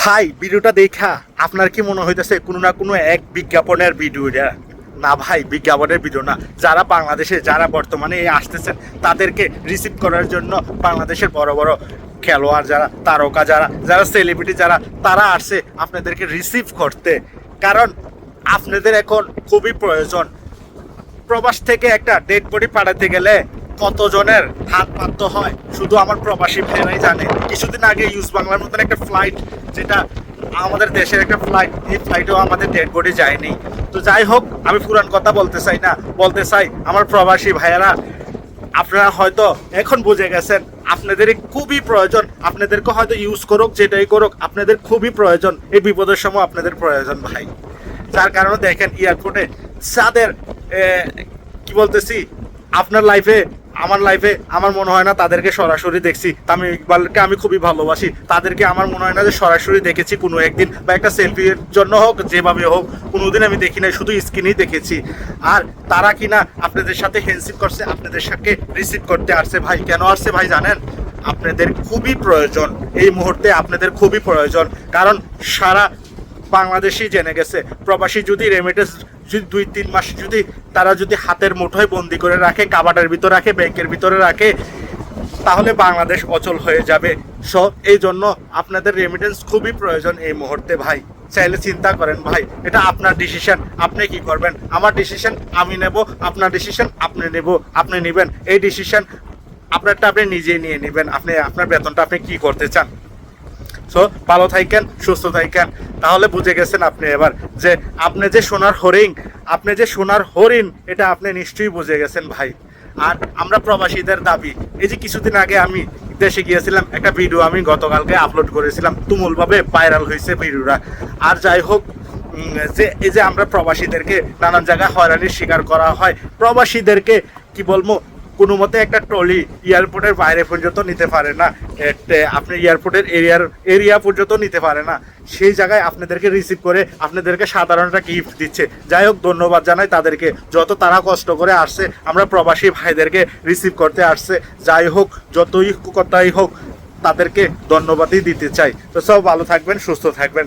ভাই, ভিডিওটা দেখা। আপনার কি মনে হইতেছে কোনো না কোনো এক বিজ্ঞাপনের ভিডিও না ভাই, বিজ্ঞাপনের ভিডিও না। যারা বাংলাদেশে, যারা বর্তমানে আসতেছেন, তাদেরকে রিসিভ করার জন্য বাংলাদেশের বড় বড় খেলোয়াড় যারা, তারকা যারা যারা সেলিব্রিটি যারা, তারা আসছে আপনাদেরকে রিসিভ করতে। কারণ আপনাদের এখন খুবই প্রয়োজন। প্রবাস থেকে একটা ডেড বডি পাঠাতে গেলে কতজনের হাত পাততে হয়, শুধু আমার প্রবাসী ভাইরাই জানে। কিছুদিন আগে ইউজ বাংলার মতন একটা ফ্লাইট যেটা আমাদের দেশের একটা ফ্লাইট এই ফ্লাইটেও আমাদের ডেড বডি যায়নি। তো যাই হোক, আমি পুরান কথা বলতে চাই না, বলতে চাই আমার প্রবাসী ভাইয়েরা, আপনারা হয়তো এখন বুঝে গেছেন আপনাদের খুবই প্রয়োজন, আপনাদেরকে হয়তো ইউজ করুক, যেটাই করুক, আপনাদের খুবই প্রয়োজন, এই বিপদের সময় আপনাদের প্রয়োজন ভাই। যার কারণে দেখেন এয়ারপোর্টে যাদের কি বলতেছি, আপনার লাইফে আমার লাইফে আমার মনে হয় না তাদেরকে সরাসরি দেখছি। আমি ইকবালকে আমি খুবই ভালোবাসি। তাদেরকে আমার মনে হয় না যে সরাসরি দেখেছি কোনো একদিন বা একটা সেলফির জন্য হোক, যেভাবে হোক, কোনোদিন আমি দেখি নাই, শুধু স্ক্রিনেই দেখেছি। আর তারা কিনা আপনাদের সাথে হ্যান্ডশিপ করছে, আপনাদের সাথে রিসিভ করতে আসছে। ভাই, কেন আসছে ভাই জানেন? আপনাদের খুবই প্রয়োজন। এই মুহূর্তে আপনাদের খুবই প্রয়োজন। কারণ সারা বাংলাদেশই জেনে গেছে। প্রবাসী যদি রেমিটেন্স যদি দুই, তিন মাস যদি তারা যদি হাতের মুঠোয় বন্দি করে রাখে কাবাটের ভিতরে রাখে, ব্যাংকের ভিতরে রাখে, তাহলে বাংলাদেশ অচল হয়ে যাবে। সো এই জন্য আপনাদের রেমিটেন্স খুবই প্রয়োজন এই মুহূর্তে ভাই। চাইলে চিন্তা করেন ভাই, এটা আপনার ডিসিশন আপনি কি করবেন? আমার ডিসিশন আমি নেব, আপনার ডিসিশন আপনি নেব, আপনি নেবেন। এই ডিসিশন আপনারটা আপনি নিজেই নিয়ে নেবেন। আপনি, আপনার বেতনটা আপনি কি করতে চান? সো ভালো থাকেন, সুস্থ থাকেন। তাহলে বুঝে গেছেন আপনি এবার যে আপনি যে সোনার হরিণ, আপনি যে সোনার হরিণ, এটা আপনি নিশ্চয়ই বুঝে গেছেন ভাই। আর আমরা প্রবাসীদের দাবি, এই যে কিছুদিন আগে আমি দেশে গিয়েছিলাম, একটা ভিডিও আমি গতকালকে আপলোড করেছিলাম, তুমুলভাবে ভাইরাল হয়েছে ভিডিওটা। আর যাই হোক যে এই যে আমরা প্রবাসীদেরকে নানান জায়গায় হয়রানির শিকার করা হয়, প্রবাসীদেরকে কি বলব কোনো মতে একটা ট্রলি এয়ারপোর্টের বাইরে পর্যন্ত নিতে পারে না। আপনি এয়ারপোর্টের এরিয়ার এরিয়া পর্যন্ত নিতে পারে না। সেই জায়গায় আপনাদেরকে রিসিভ করে আপনাদেরকে সাধারণ একটা গিফট দিচ্ছে। যাই হোক, ধন্যবাদ জানাই তাদেরকে। যত তারা কষ্ট করে আসছে, আমরা প্রবাসী ভাইদেরকে রিসিভ করতে আসছে। যাই হোক, যতই কথাই হোক, তাদেরকে ধন্যবাদই দিতে চাই। তো সব ভালো থাকবেন, সুস্থ থাকবেন।